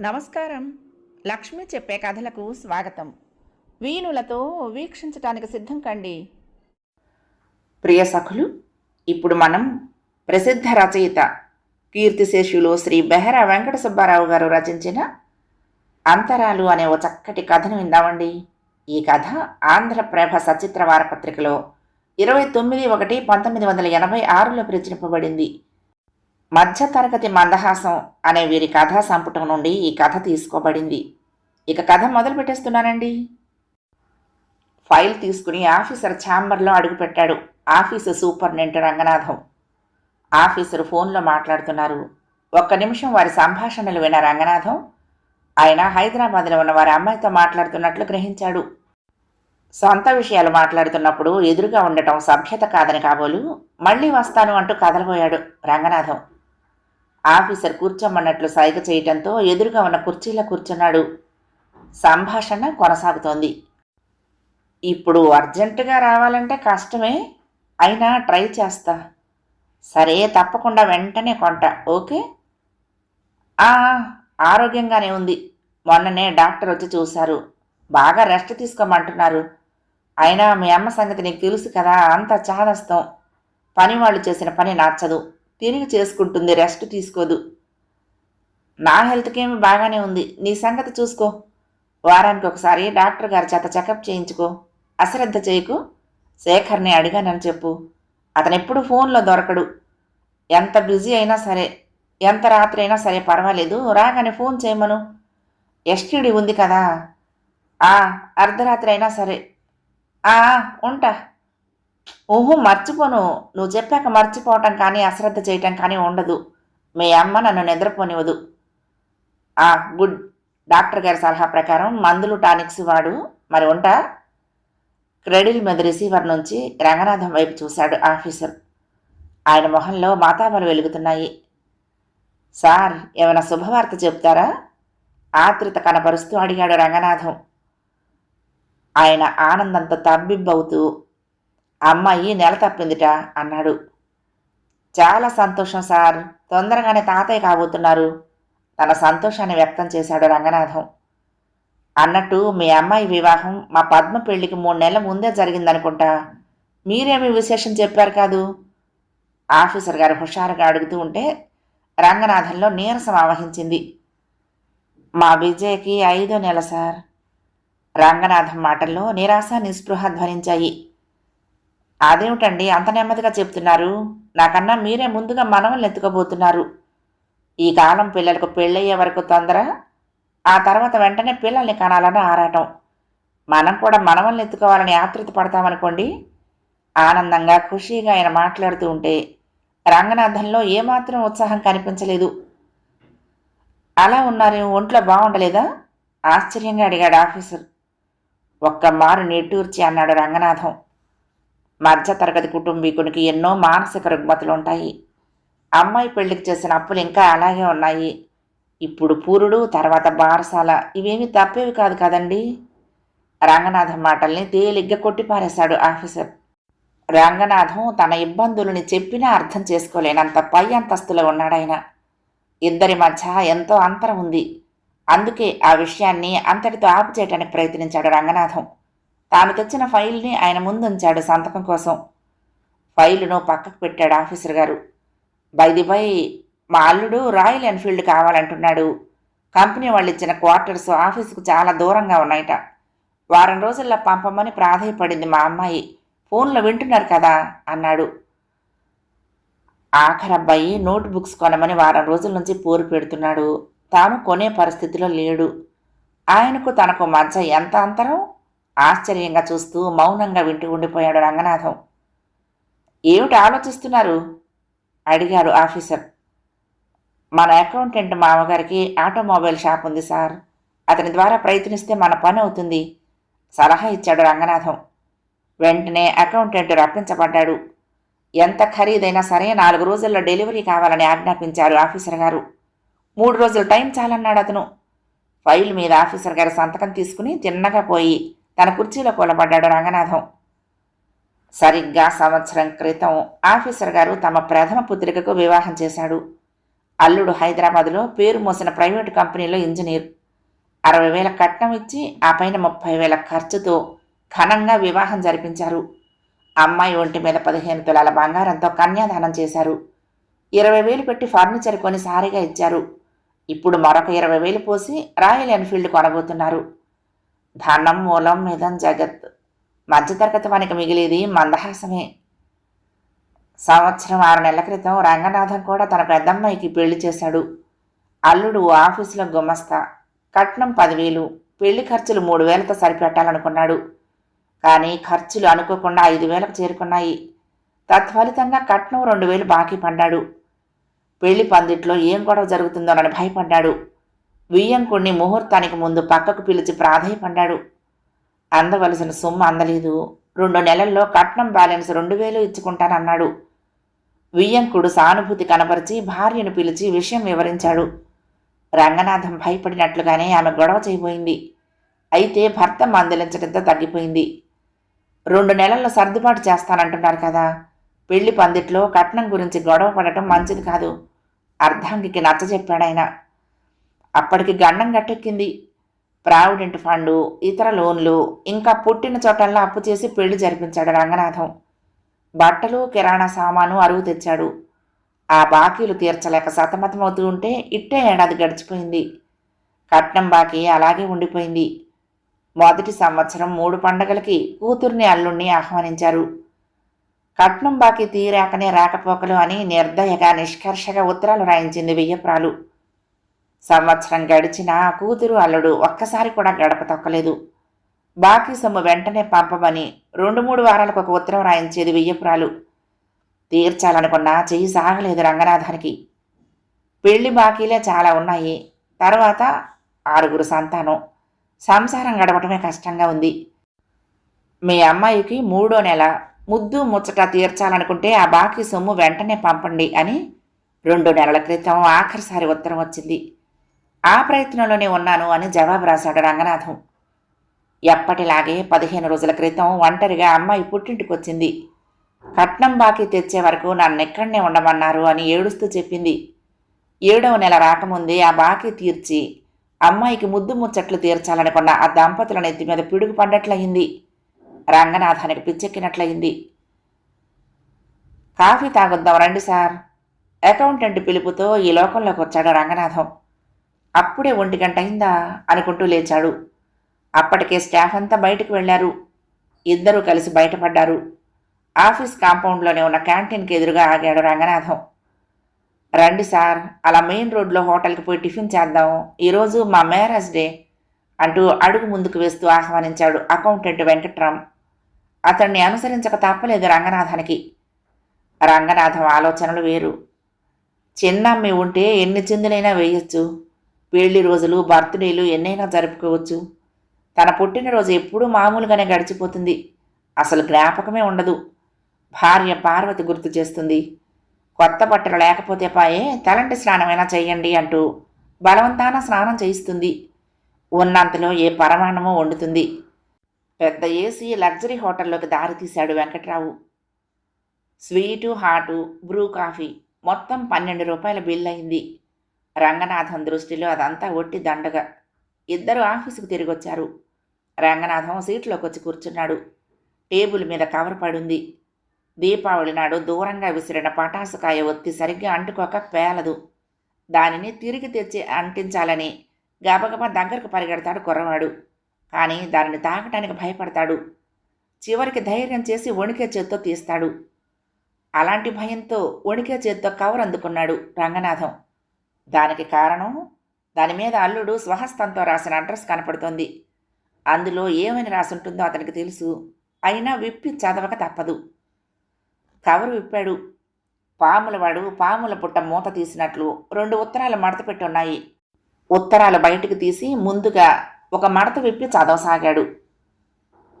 నమస్కారం. లక్ష్మి చెప్పే కథలకు స్వాగతం. వీణులతో వీక్షించటానికి సిద్ధం కండి. ప్రియ సఖులు ఇప్పుడు మనం ప్రసిద్ధ రచయిత కీర్తిశేషులు శ్రీ బెహరా వెంకట సుబ్బారావు గారు రచించిన అంతరాలు అనే ఓ చక్కటి కథను విందామండి. ఈ కథ ఆంధ్రప్రభ సచిత్ర వారపత్రికలో ఇరవై తొమ్మిది ఒకటి పంతొమ్మిది వందల ఎనభై ఆరులో ప్రచురింపబడింది. మధ్యతరగతి మందహాసం అనే వీరి కథా సంపుటం నుండి ఈ కథ తీసుకోబడింది. ఇక కథ మొదలు పెట్టేస్తున్నానండి. ఫైల్ తీసుకుని ఆఫీసర్ ఛాంబర్లో అడుగుపెట్టాడు ఆఫీసు సూపరింటెండెంట్ రంగనాథం. ఆఫీసర్ ఫోన్లో మాట్లాడుతున్నారు. ఒక్క నిమిషం వారి సంభాషణలు విన్న రంగనాథం ఆయన హైదరాబాద్లో ఉన్న వారి అమ్మాయితో మాట్లాడుతున్నట్లు గ్రహించాడు. సొంత విషయాలు మాట్లాడుతున్నప్పుడు ఎదురుగా ఉండటం సభ్యత కాదని కాబోలు మళ్ళీ వస్తాను అంటూ కదలబోయాడు రంగనాథం. ఆఫీసర్ కూర్చోమన్నట్లు సైగ చేయటంతో ఎదురుగా ఉన్న కుర్చీలో కూర్చున్నాడు. సంభాషణ కొనసాగుతోంది. ఇప్పుడు అర్జెంటుగా రావాలంటే కష్టమే. అయినా ట్రై చేస్తా. సరే తప్పకుండా వెంటనే కొంట ఓకే? ఆరోగ్యంగానే ఉంది. మొన్ననే డాక్టర్ వచ్చి చూశారు. బాగా రెస్ట్ తీసుకోమంటున్నారు. అయినా మీ అమ్మ సంగతి నీకు తెలుసు కదా అంత చాదస్తం. పని వాళ్ళు చేసిన పని నచ్చదు. తిరిగి చేసుకుంటుంది రెస్ట్ తీసుకోదు. నా హెల్త్కి బాగానే ఉంది. నీ సంగతి చూసుకో. వారానికి ఒకసారి డాక్టర్ గారి చేత చెకప్ చేయించుకో. అశ్రద్ధ చేయకు. శేఖర్ని అడిగానని చెప్పు. అతనెప్పుడు ఫోన్లో దొరకడు. ఎంత బిజీ అయినా సరే ఎంత రాత్రి అయినా సరే పర్వాలేదు. రాగానే ఫోన్ చేయమను. ఎస్టీడీ ఉంది కదా. ఆ అర్ధరాత్రి అయినా సరే. ఆ ఉంటా. ఓహో మర్చిపోను. నువ్వు చెప్పాక మర్చిపోవటం కానీ అశ్రద్ధ చేయటం కానీ ఉండదు. మీ అమ్మ నన్ను నిద్రపోనివ్వదు. ఆ గుడ్. డాక్టర్ గారి సలహా ప్రకారం మందులు టానిక్స్ వాడు. మరి ఉంటా. క్రెడిల్ మీద రిసీవర్ నుంచి రంగనాథం వైపు చూశాడు ఆఫీసర్. ఆయన మొహంలో మాతాబలు వెలుగుతున్నాయి. సార్ ఏమైనా శుభవార్త చెప్తారా? ఆతృత కనపరుస్తూ అడిగాడు రంగనాథం. ఆయన ఆనందంతో తబ్బిబ్బవుతూ అమ్మాయి నెల తప్పిందిట అన్నాడు. చాలా సంతోషం సార్. తొందరగానే తాతయ్య కాబోతున్నారు. తన సంతోషాన్ని వ్యక్తం చేశాడు రంగనాథం. అన్నట్టు మీ అమ్మాయి వివాహం మా పద్మ పెళ్ళికి మూడు నెలల ముందే జరిగిందనుకుంటా. మీరేమి విశేషం చెప్పారు కాదు? ఆఫీసర్ గారు హుషారుగా అడుగుతూ ఉంటే రంగనాథంలో నీరసం ఆవహించింది. మా విజయ్కి ఐదో నెల సార్. రంగనాథం మాటల్లో నిరాశ నిస్పృహ ధ్వనించాయి. అదేమిటండి అంత నెమ్మదిగా చెప్తున్నారు నాకన్నా మీరే ముందుగా మనవల్ని ఎత్తుకోబోతున్నారు. ఈ కాలం పిల్లలకు పెళ్ళయ్యే వరకు తొందర ఆ తర్వాత వెంటనే పిల్లల్ని కనాలని ఆరాటం. మనం కూడా మనవల్ని ఎత్తుకోవాలని ఆతృత పడతామనుకోండి ఆనందంగా ఖుషీగా ఆయన మాట్లాడుతూ ఉంటే రంగనాథంలో ఏమాత్రం ఉత్సాహం కనిపించలేదు. అలా ఉన్నారు ఒంట్లో బాగుండలేదా? ఆశ్చర్యంగా అడిగాడు ఆఫీసర్. ఒక్క మారు నిట్టూర్చి అన్నాడు రంగనాథం. మధ్యతరగతి కుటుంబీకునికి ఎన్నో మానసిక రుగ్మతులు ఉంటాయి అమ్మాయి పెళ్ళికి చేసిన అప్పులు ఇంకా అలాగే ఉన్నాయి. ఇప్పుడు పూరుడు తర్వాత బారసాల ఇవేమీ తప్పేవి కాదు కదండి? రంగనాథం మాటల్ని తేలిగ్గా కొట్టిపారేశాడు ఆఫీసర్. రంగనాథం తన ఇబ్బందులని చెప్పినా అర్థం చేసుకోలేనంత పై అంతస్తులో ఉన్నాడాయన. ఇద్దరి మధ్య ఎంతో అంతరం ఉంది. అందుకే ఆ విషయాన్ని అంతటితో ఆపు చేయడానికి ప్రయత్నించాడు రంగనాథం. తాను తెచ్చిన ఫైల్ని ఆయన ముందుంచాడు సంతకం కోసం. ఫైలును పక్కకు పెట్టాడు ఆఫీసర్ గారు. బైదిపై మా అల్లుడు రాయల్ ఎన్ఫీల్డ్ కావాలంటున్నాడు. కంపెనీ వాళ్ళు ఇచ్చిన క్వార్టర్స్ ఆఫీసుకు చాలా దూరంగా ఉన్నాయట. వారం రోజుల్లో పంపమని ప్రాధాయపడింది మా అమ్మాయి. ఫోన్లో వింటున్నారు కదా అన్నాడు. ఆఖరబ్బాయి నోట్ బుక్స్ కొనమని వారం రోజుల నుంచి పోరు పెడుతున్నాడు. తాను కొనే పరిస్థితిలో లేడు. ఆయనకు తనకు మధ్య ఎంత అంతరం? ఆశ్చర్యంగా చూస్తూ మౌనంగా వింటూ ఉండిపోయాడు రంగనాథం. ఏమిటి ఆలోచిస్తున్నారు? అడిగాడు ఆఫీసర్. మన అకౌంటెంట్ మామగారికి ఆటోమొబైల్ షాప్ ఉంది సార్. అతని ద్వారా ప్రయత్నిస్తే మన పని అవుతుంది. సలహా ఇచ్చాడు రంగనాథం. వెంటనే అకౌంటెంట్ రప్పించబడ్డాడు. ఎంత ఖరీదైనా సరే నాలుగు రోజుల్లో డెలివరీ కావాలని ఆజ్ఞాపించారు ఆఫీసర్ గారు. మూడు రోజులు టైం చాలన్నాడు అతను. ఫైల్ మీద ఆఫీసర్ గారి సంతకం తీసుకుని తిన్నగా పోయి తన కుర్చీలో కూలబడ్డాడు రంగనాథం. సరిగ్గా సంవత్సరం క్రితం ఆఫీసర్ గారు తమ ప్రథమ పుత్రికకు వివాహం చేశాడు. అల్లుడు హైదరాబాదులో పేరు మోసిన ప్రైవేటు కంపెనీలో ఇంజనీర్. అరవై వేల కట్నం ఇచ్చి ఆ పైన ముప్పై వేల ఖర్చుతో ఘనంగా వివాహం జరిపించారు. అమ్మాయి ఒంటి మీద పదిహేను తులాల బంగారంతో కన్యాదానం చేశారు. ఇరవై వేలు పెట్టి ఫర్నిచర్ కొని సారీగా ఇచ్చారు. ఇప్పుడు మరొక ఇరవై వేలు పోసి రాయల్ ఎన్ఫీల్డ్ కొనబోతున్నారు. ధనం మూలం మిదం జగత్ మధ్యతరగతి వానికి మిగిలేది మందహాసమే సంవత్సరం ఆరు నెలల క్రితం రంగనాథం కూడా తన పెద్దమ్మాయికి పెళ్ళి చేశాడు అల్లుడు ఆఫీసులో గుమస్తా కట్నం పదివేలు పెళ్ళి ఖర్చులు మూడు వేలతో సరిపెట్టాలనుకున్నాడు కానీ ఖర్చులు అనుకోకుండా ఐదు వేలకు చేరుకున్నాయి తత్ఫలితంగా కట్నం రెండు వేలు బాకీ పడ్డాడు పెళ్ళి పందిట్లో ఏం గొడవ జరుగుతుందోనని భయపడ్డాడు వియ్యంకుణ్ణి ముహూర్తానికి ముందు పక్కకు పిలిచి ప్రాధాయపడ్డాడు. అందవలసిన సొమ్ము అందలేదు. రెండు నెలల్లో కట్నం బ్యాలెన్స్ రెండు వేలు ఇచ్చుకుంటానన్నాడు. వియ్యంకుడు సానుభూతి కనపరిచి భార్యను పిలిచి విషయం వివరించాడు. రంగనాథం భయపడినట్లుగానే ఆమె గొడవ చేయబోయింది. అయితే భర్త మందలించడంతో తగ్గిపోయింది. రెండు నెలల్లో సర్దుబాటు చేస్తానంటున్నారు కదా. పెళ్ళి పందిట్లో కట్నం గురించి గొడవ పడటం మంచిది కాదు. అర్ధాంగికి నచ్చజెప్పాడాయన. అప్పటికి గండం గట్టెక్కింది. ప్రావిడెంట్ ఫండు ఇతర లోన్లు ఇంకా పుట్టిన చోటల్లా అప్పు చేసి పెళ్ళి జరిపించాడు రంగనాథం. బట్టలు కిరాణా సామాను అరువు తెచ్చాడు. ఆ బాకీలు తీర్చలేక సతమతమవుతూ ఉంటే ఇట్టే ఏడాది గడిచిపోయింది. కట్నం బాకీ అలాగే ఉండిపోయింది. మొదటి సంవత్సరం మూడు పండగలకి కూతుర్ని అల్లుణ్ణి ఆహ్వానించారు. కట్నం బాకీ తీరాకనే రాకపోకలు అని నిర్దయగా నిష్కర్షగా ఉత్తరాలు రాయించింది వెయ్యప్రాలు. సంవత్సరం గడిచినా కూతురు అల్లుడు ఒక్కసారి కూడా గడప తొక్కలేదు. బాకీ సొమ్ము వెంటనే పంపమని రెండు మూడు వారాలకు ఒక ఉత్తరం రాయించేది వెయ్యపురాలు. తీర్చాలనుకున్నా చెయ్యి సాగలేదు రంగనాథానికి. పెళ్ళి బాకీలే చాలా ఉన్నాయి. తర్వాత ఆరుగురు సంతానం. సంసారం గడపటమే కష్టంగా ఉంది. మీ అమ్మాయికి మూడో నెల. ముద్దు ముచ్చట తీర్చాలనుకుంటే ఆ బాకీ సొమ్ము వెంటనే పంపండి అని రెండు నెలల క్రితం ఆఖరిసారి ఉత్తరం వచ్చింది. ఆ ప్రయత్నంలోనే ఉన్నాను అని జవాబు రాశాడు రంగనాథం. ఎప్పటిలాగే పదిహేను రోజుల క్రితం ఒంటరిగా అమ్మాయి పుట్టింటికి వచ్చింది. కట్నం బాకీ తెచ్చే వరకు నన్నెక్కడనే ఉండమన్నారు అని ఏడుస్తూ చెప్పింది. ఏడవ నెల రాకముందే ఆ బాకీ తీర్చి అమ్మాయికి ముద్దు ముచ్చట్లు తీర్చాలనుకున్న ఆ దంపతుల నెత్తి మీద పిడుగు పడ్డట్లయింది. రంగనాథానికి పిచ్చెక్కినట్లయింది. కాఫీ తాగొద్దాం రండి సార్. అకౌంటెంట్ పిలుపుతో ఈ లోకంలోకి వచ్చాడు రంగనాథం. అప్పుడే ఒంటి గంట అయిందా అనుకుంటూ లేచాడు. అప్పటికే స్టాఫ్ అంతా బయటకు వెళ్ళారు ఇద్దరూ కలిసి బయటపడ్డారు. ఆఫీస్ కాంపౌండ్లోనే ఉన్న క్యాంటీన్కి ఎదురుగా ఆగాడు రంగనాథం. రండి సార్ అలా మెయిన్ రోడ్లో హోటల్కి పోయి టిఫిన్ చేద్దాం. ఈరోజు మా మ్యారేజ్ డే అంటూ అడుగు ముందుకు వేస్తూ ఆహ్వానించాడు అకౌంటెంట్ వెంకట్రామ్. అతన్ని అనుసరించక తప్పలేదు రంగనాథానికి. రంగనాథం ఆలోచనలు వేరు. చిన్నమ్మి ఉంటే ఎన్ని చిందులైనా వేయచ్చు. పెళ్ళి రోజులు బర్త్డేలు ఎన్నైనా జరుపుకోవచ్చు. తన పుట్టినరోజు ఎప్పుడూ మామూలుగానే గడిచిపోతుంది. అసలు జ్ఞాపకమే ఉండదు. భార్య పార్వతి గుర్తు చేస్తుంది. కొత్త బట్టలు లేకపోతే పాయే తలంటి స్నానమైనా చేయండి అంటూ బలవంతాన స్నానం చేయిస్తుంది. ఉన్నంతలో ఏ పరమాణమో వండుతుంది. పెద్ద ఏసీ లగ్జరీ హోటల్లోకి దారితీశాడు Venkatrao. Sweet hot Bru coffee మొత్తం పన్నెండు రూపాయల బిల్ అయింది. రంగనాథం దృష్టిలో అదంతా ఒట్టి దండగ. ఇద్దరు ఆఫీసుకు తిరిగొచ్చారు. రంగనాథం సీట్లోకి వచ్చి కూర్చున్నాడు. టేబుల్ మీద కవర్ పడుంది. దీపావళి నాడు దూరంగా విసిరిన పటాసుకాయ ఒత్తి సరిగ్గా అంటుకోక పేలదు. దానిని తిరిగి తెచ్చి అంటించాలని గబగబా దగ్గరకు పరిగెడతాడు కుర్రవాడు. కానీ దానిని తాకటానికి భయపడతాడు. చివరికి ధైర్యం చేసి వణికే చేత్తో తీస్తాడు. అలాంటి భయంతో వణికే చేత్తో కవర్ అందుకున్నాడు రంగనాథం. దానికి కారణం దాని మీద అల్లుడు స్వహస్తంతో రాసిన అడ్రస్ కనపడుతోంది. అందులో ఏమని రాసుంటుందో అతనికి తెలుసు. అయినా విప్పి చదవక తప్పదు. కవరు విప్పాడు. పాములవాడు పాముల పుట్ట మూత తీసినట్లు రెండు ఉత్తరాలు మడత పెట్టి ఉన్నాయి ఉత్తరాలు బయటికి తీసి ముందుగా ఒక మడత విప్పి చదవసాగాడు.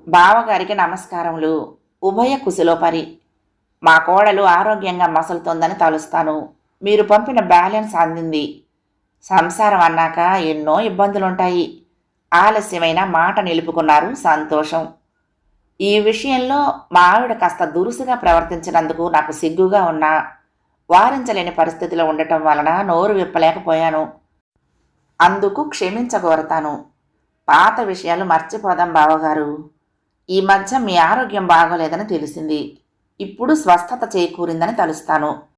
బావగారికి నమస్కారములు. ఉభయ కుశలోపరి. మా కోడలు ఆరోగ్యంగా మసలుతోందని తలుస్తాను. మీరు పంపిన బ్యాలెన్స్ అందింది. సంసారం అన్నాక ఎన్నో ఇబ్బందులుంటాయి. ఆలస్యమైన మాట నిలుపుకున్నారు సంతోషం. ఈ విషయంలో మా ఆవిడ కాస్త దురుసుగా ప్రవర్తించినందుకు నాకు సిగ్గుగా ఉన్నా. వారించలేని పరిస్థితిలో ఉండటం వలన నోరు విప్పలేకపోయాను. అందుకు క్షమించగోరతాను. పాత విషయాలు మర్చిపోదాం బావగారు. ఈ మధ్య మీ ఆరోగ్యం బాగోలేదని తెలిసింది. ఇప్పుడు స్వస్థత చేకూరిందని తలుస్తాను.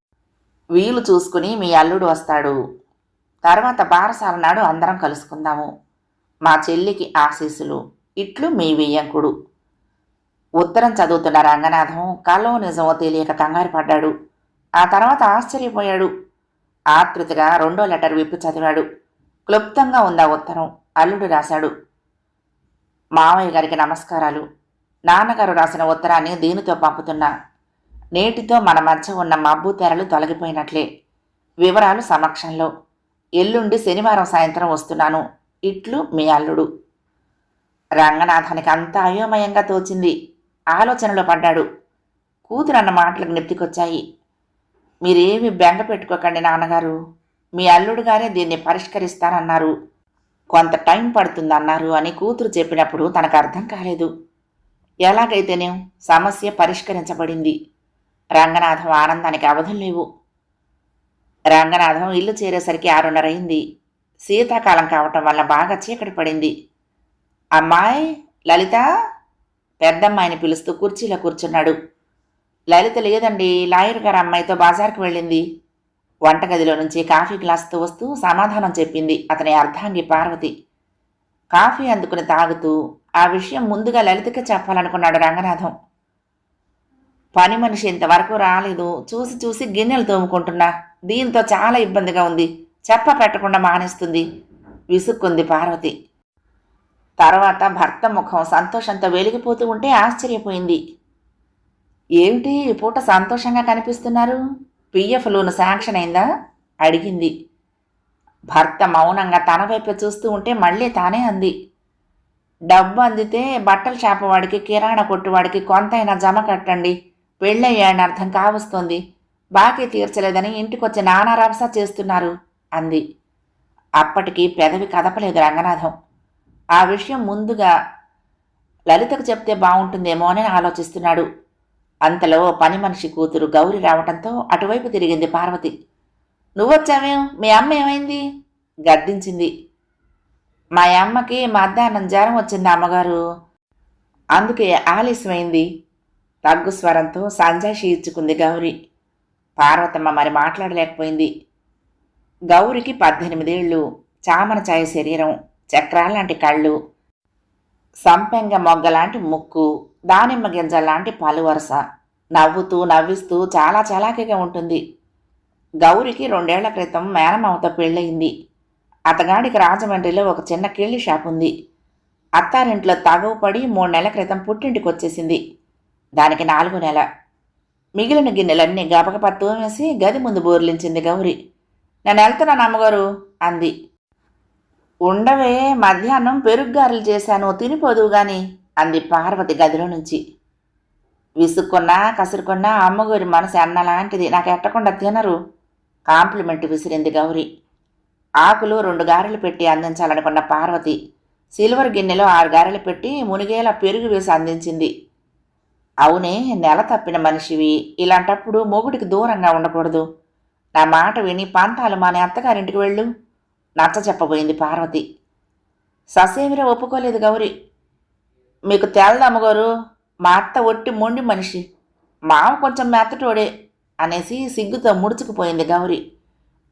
వీలు చూసుకుని మీ అల్లుడు వస్తాడు. తర్వాత బారసాల నాడు అందరం కలుసుకుందాము. మా చెల్లికి ఆశీస్సులు. ఇట్లు మీ వియ్యంకుడు. ఉత్తరం చదువుతున్న రంగనాథం కలో నిజమో తెలియక కంగారు పడ్డాడు. ఆ తర్వాత ఆశ్చర్యపోయాడు. ఆతృతగా రెండో లెటర్ విప్పి చదివాడు. క్లుప్తంగా ఉన్న ఉత్తరం? అల్లుడు రాశాడు. మామయ్య గారికి నమస్కారాలు. నాన్నగారు రాసిన ఉత్తరాన్ని దీనితో పంపుతున్నా. నేటితో మన మధ్య ఉన్న మబ్బు తెరలు తొలగిపోయినట్లే. వివరాలు సమక్షంలో. ఎల్లుండి శనివారం సాయంత్రం వస్తున్నాను. ఇట్లు మీ అల్లుడు. రంగనాథానికి అంత అయోమయంగా తోచింది. ఆలోచనలో పడ్డాడు. కూతురు అన్న మాటలకు నెప్తికొచ్చాయి మీరేమి బెంగ పెట్టుకోకండి నాన్నగారు. మీ అల్లుడు గారే దీన్ని పరిష్కరిస్తానన్నారు. కొంత టైం పడుతుందన్నారు అని కూతురు చెప్పినప్పుడు తనకు అర్థం కాలేదు. ఎలాగైతేనే సమస్య పరిష్కరించబడింది. రంగనాథం ఆనందానికి అవధులు లేవు. రంగనాథం ఇల్లు చేరేసరికి ఆరున్నరైంది శీతాకాలం కావటం వల్ల బాగా చీకటి పడింది. అమ్మాయి లలిత? పెద్దమ్మాయిని పిలుస్తూ కుర్చీలో కూర్చున్నాడు. లలిత లేదండి లాయర్ గారు అమ్మాయితో బజార్కి వెళ్ళింది. వంటగదిలో నుంచి కాఫీ గ్లాసుతో వస్తూ సమాధానం చెప్పింది అతని అర్ధాంగి పార్వతి. కాఫీ అందుకుని తాగుతూ ఆ విషయం ముందుగా లలితకే చెప్పాలనుకున్నాడు రంగనాథం. పని మనిషి ఇంతవరకు రాలేదు. చూసి చూసి గిన్నెలు తోముకుంటున్నా. దీంతో చాలా ఇబ్బందిగా ఉంది. చెప్ప పెట్టకుండా మానేస్తుంది. విసుక్కుంది పార్వతి. తర్వాత భర్త ముఖం సంతోషంతో వెలిగిపోతూ ఉంటే ఆశ్చర్యపోయింది. ఏమిటి ఈ పూట సంతోషంగా కనిపిస్తున్నారు? పిఎఫ్ లోన్ శాంక్షన్ అయిందా? అడిగింది. భర్త మౌనంగా తన వైపు చూస్తూ ఉంటే మళ్ళీ తానే అంది. డబ్బు అందితే బట్టల షాపు వాడికి కిరాణా కొట్టువాడికి కొంతైనా జమ కట్టండి. పెళ్ళయ్యాడని అర్థం కావస్తోంది. బాకీ తీర్చలేదని ఇంటికొచ్చి నానా రభస చేస్తున్నారు అంది. అప్పటికి పెదవి కదపలేదు రంగనాథం. ఆ విషయం ముందుగా లలితకు చెప్తే బాగుంటుందేమో అని ఆలోచిస్తున్నాడు. అంతలో పని మనిషి కూతురు గౌరి రావటంతో అటువైపు తిరిగింది పార్వతి. నువ్వొచ్చావేం? మీ అమ్మ ఏమైంది? గద్దించింది. మా అమ్మకి మధ్యాహ్నం జ్వరం వచ్చింది అమ్మగారు. అందుకే ఆలస్యమైంది. తగ్గు స్వరంతో సంజాషి ఇచ్చుకుంది గౌరి. పార్వతమ్మ మరి మాట్లాడలేకపోయింది. గౌరికి పద్దెనిమిదేళ్ళు చామన ఛాయ శరీరం చక్రాల్లాంటి కళ్ళు సంపెంగ మొగ్గలాంటి ముక్కు దానిమ్మ గింజల్లాంటి పలువరస. నవ్వుతూ నవ్విస్తూ చాలా చలాకీగా ఉంటుంది. గౌరికి రెండేళ్ళ క్రితం మేనమామతో పెళ్ళయింది. అతగాడికి రాజమండ్రిలో ఒక చిన్న కిళ్ళి షాప్ ఉంది అత్తారింట్లో తగవుపడి మూడు నెలల క్రితం పుట్టింటికి వచ్చేసింది దానికి నాలుగు నెల. మిగిలిన గిన్నెలన్నీ గబగపత్తు వేసి గది ముందు బోర్లించింది గౌరి. నేను వెళ్తున్నాను అమ్మగారు అంది. ఉండవే మధ్యాహ్నం పెరుగ్గారెలు చేశాను తినిపోదువు గాని అంది పార్వతి గదిలో నుంచి. విసుక్కున్నా కసురుకున్నా అమ్మగారి మనసు అన్నలాంటిది నాకు ఎట్టకుండా తినరు. కాంప్లిమెంట్ విసిరింది గౌరి. ఆకులు రెండు గారెలు పెట్టి అందించాలనుకున్న పార్వతి సిల్వర్ గిన్నెలో ఆరు గారెలు పెట్టి మునిగేలా పెరుగు వేసి అందించింది. అవునే నెల తప్పిన మనిషివి. ఇలాంటప్పుడు మొగుడికి దూరంగా ఉండకూడదు. నా మాట విని పంతాలు మానే అత్తగారింటికి వెళ్ళు. నచ్చ చెప్పబోయింది పార్వతి. ససేమిరా ఒప్పుకోలేదు గౌరి. మీకు తెలదమ్మగారు మా అత్త ఒట్టి మొండి మనిషి. మావ కొంచెం మెత్తటోడే అనేసి సిగ్గుతో ముడుచుకుపోయింది గౌరి.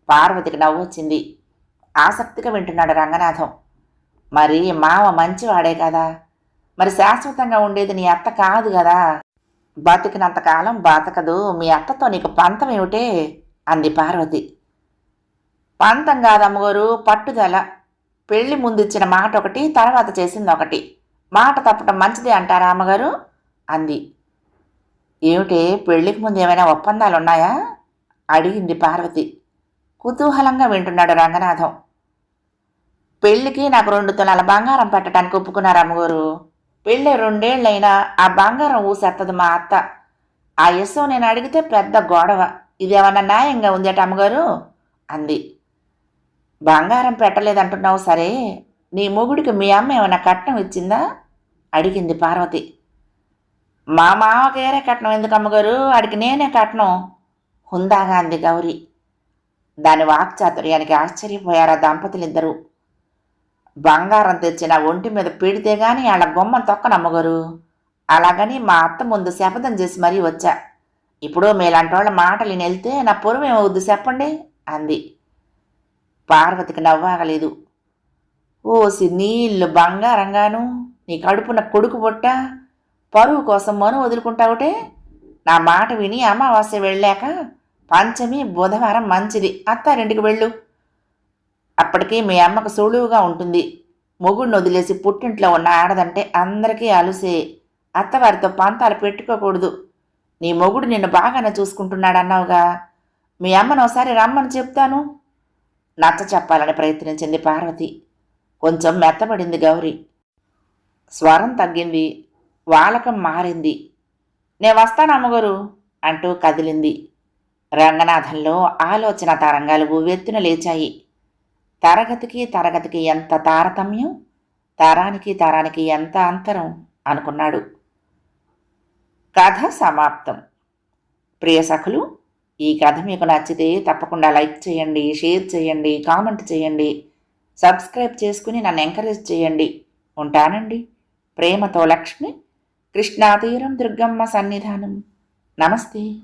పార్వతికి నవ్వొచ్చింది ఆసక్తిగా వింటున్నాడు రంగనాథం. మరి మావ మంచివాడే కదా. మరి శాశ్వతంగా ఉండేది నీ అత్త కాదు కదా. బతికినంతకాలం బతకదు. మీ అత్తతో నీకు పంతం ఏమిటే? అంది పార్వతి. పంతం కాదమ్మగారు పట్టుదల. పెళ్ళి ముందిచ్చిన మాట ఒకటి తర్వాత చేసింది ఒకటి. మాట తప్పటం మంచిది అంటారా అమ్మగారు? అంది. ఏమిటే? పెళ్ళికి ముందు ఏమైనా ఒప్పందాలు ఉన్నాయా అడిగింది పార్వతి. కుతూహలంగా వింటున్నాడు రంగనాథం. పెళ్ళికి నాకు రెండు తులాల బంగారం పెట్టడానికి ఒప్పుకున్నారు అమ్మగారు? పెళ్ళి రెండేళ్ళైనా ఆ బంగారం ఊసేత్తది మా అత్త. ఆ యశో నేను అడిగితే పెద్ద గొడవ. ఇదేమన్నా న్యాయంగా ఉంది అట అమ్మగారు? అంది. బంగారం పెట్టలేదంటున్నావు సరే నీ మొగుడికి మీ అమ్మ ఏమైనా కట్నం ఇచ్చిందా? అడిగింది పార్వతి. మా మామకేరే కట్నం ఎందుకు అమ్మగారు? అడిగి నేనే కట్నం. హుందాగా అంది గౌరీ. దాని వాక్చాతుర్యానికి ఆశ్చర్యపోయారా దంపతులిద్దరూ. బంగారం తెచ్చిన ఒంటి మీద పెడితే గాని వాళ్ళ గుమ్మం తొక్కనమ్మగారు. అలాగని మా అత్త ముందు శపథం చేసి మరీ వచ్చా. ఇప్పుడు మీలాంటి వాళ్ళ మాటలు వెళ్తే నా పొరువు ఏమవుద్ది చెప్పండి? అంది. పార్వతికి నవ్వాగలేదు. ఓసి నీళ్ళు బంగారంగాను నీ కడుపున కొడుకు పుట్ట పరువు కోసం మను వదులుకుంటావుటే? నా మాట విని అమావాస్య వెళ్ళాక పంచమి బుధవారం మంచిది. అత్తారింటికి వెళ్ళు. అప్పటికి మీ అమ్మకు సులువుగా ఉంటుంది. మొగుడిని వదిలేసి పుట్టింట్లో ఉన్న ఆడదంటే అందరికీ అలుసే. అత్తవారితో పంతాలు పెట్టుకోకూడదు. నీ మొగుడు నిన్ను బాగానే చూసుకుంటున్నాడన్నావుగా. మీ అమ్మను ఒకసారి రమ్మని చెప్తాను. నచ్చ చెప్పాలని ప్రయత్నించింది పార్వతి. కొంచెం మెత్తబడింది గౌరి. స్వరం తగ్గింది. వాలకం మారింది. నే వస్తాను అమ్మగారు అంటూ కదిలింది. రంగనాథంలో ఆలోచన తరంగాలు ఉవ్వెత్తున లేచాయి. తరగతికి తరగతికి ఎంత తారతమ్యం? తరానికి తరానికి ఎంత అంతరం? అనుకున్నాడు. కథ సమాప్తం. ప్రియ సఖులు ఈ కథ మీకు నచ్చితే తప్పకుండా లైక్ చేయండి షేర్ చేయండి కామెంట్ చేయండి సబ్స్క్రైబ్ చేసుకుని నన్ను ఎంకరేజ్ చేయండి. ఉంటానండి. ప్రేమతో లక్ష్మి కృష్ణాతీరం దుర్గమ్మ సన్నిధానం. నమస్తే.